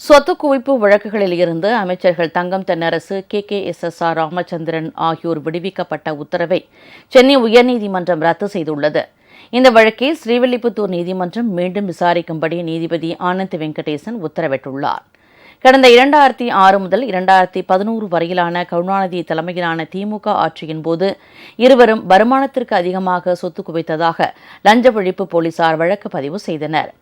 சொத்து குவிப்பு வழக்குகளில் இருந்து அமைச்சர்கள் Thangam Thennarasu K. K. S. S. R. Ramachandran ஆகியோர் விடுவிக்கப்பட்ட உத்தரவை சென்னை உயர்நீதிமன்றம் ரத்து செய்துள்ளது. இந்த வழக்கை ஸ்ரீவில்லிபுத்தூர் நீதிமன்றம் மீண்டும் விசாரிக்கும்படி நீதிபதி ஆனந்த் வெங்கடேசன் உத்தரவிட்டுள்ளார். கடந்த இரண்டாயிரத்தி ஆறு முதல் இரண்டாயிரத்தி பதினோரு வரையிலான கருணாநிதி தலைமையிலான திமுக ஆட்சியின் போது இருவரும் வருமானத்திற்கு அதிகமாக சொத்து குவித்ததாக லஞ்ச ஒழிப்பு போலீசார் வழக்கு பதிவு செய்தனர்.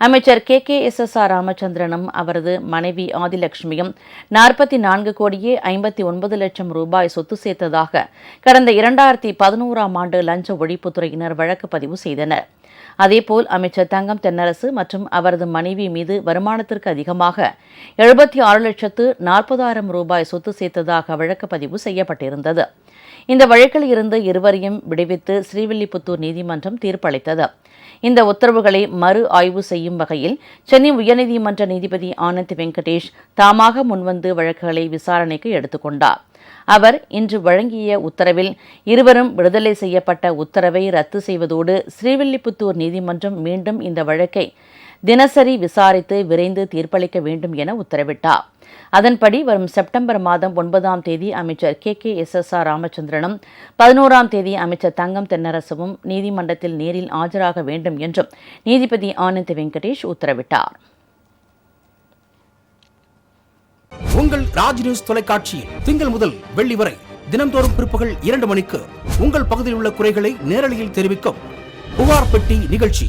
அமைச்சர் K. K. S. S. R. ராமச்சந்திரனும் அவரது மனைவி ஆதிலட்சுமியும் நாற்பத்தி நான்கு கோடியே ஐம்பத்தி ஒன்பது லட்சம் ரூபாய் சொத்து சேர்த்ததாக கடந்த இரண்டாயிரத்தி பதினோராம் ஆண்டு லஞ்ச ஒழிப்புத்துறையினர் வழக்கு பதிவு செய்தனர். அதேபோல் அமைச்சர் தங்கம் தென்னரசு மற்றும் அவரது மனைவி மீது வருமானத்திற்கு அதிகமாக எழுபத்தி ஆறு லட்சத்து நாற்பதாயிரம் ரூபாய் சொத்து சேர்த்ததாக வழக்கு பதிவு செய்யப்பட்டிருந்தது. இந்த வழக்கில் இருந்து இருவரையும் விடுவித்து ஸ்ரீவில்லிபுத்தூர் நீதிமன்றம் தீர்ப்பளித்தது. இந்த உத்தரவுகளை மறு ஆய்வு செய்யும் வகையில் சென்னை உயர்நீதிமன்ற நீதிபதி ஆனந்த் வெங்கடேஷ் தாமாக முன்வந்து வழக்குகளை விசாரணைக்கு எடுத்துக்கொண்டார் அவர் இன்று வழங்கிய உத்தரவில் இருவரும் விடுதலை செய்யப்பட்ட உத்தரவை ரத்து செய்வதோடு ஸ்ரீவில்லிபுத்தூர் நீதிமன்றம் மீண்டும் இந்த வழக்கை தினசரி விசாரித்து விரைந்து தீர்ப்பளிக்க வேண்டும் என உத்தரவிட்டார். அதன்படி வரும் செப்டம்பர் மாதம் ஒன்பதாம் தேதி அமைச்சர் K. K. S. S. R. ராமச்சந்திரனும் பதினோராம் தேதி அமைச்சர் தங்கம் தென்னரசுவும் நீதிமன்றத்தில் நேரில் ஆஜராக வேண்டும் என்றும் நீதிபதி ஆனந்த் வெங்கடேஷ் உத்தரவிட்டார். உங்கள் ராஜ் நியூஸ் தொலைக்காட்சியில் திங்கள் முதல் வெள்ளி வரை தினம்தோறும் பிற்பகல் இரண்டு மணிக்கு உங்கள் பகுதியில் உள்ள குறைகளை நேரலையில் தெரிவிக்கும் புகார் பெட்டி நிகழ்ச்சி.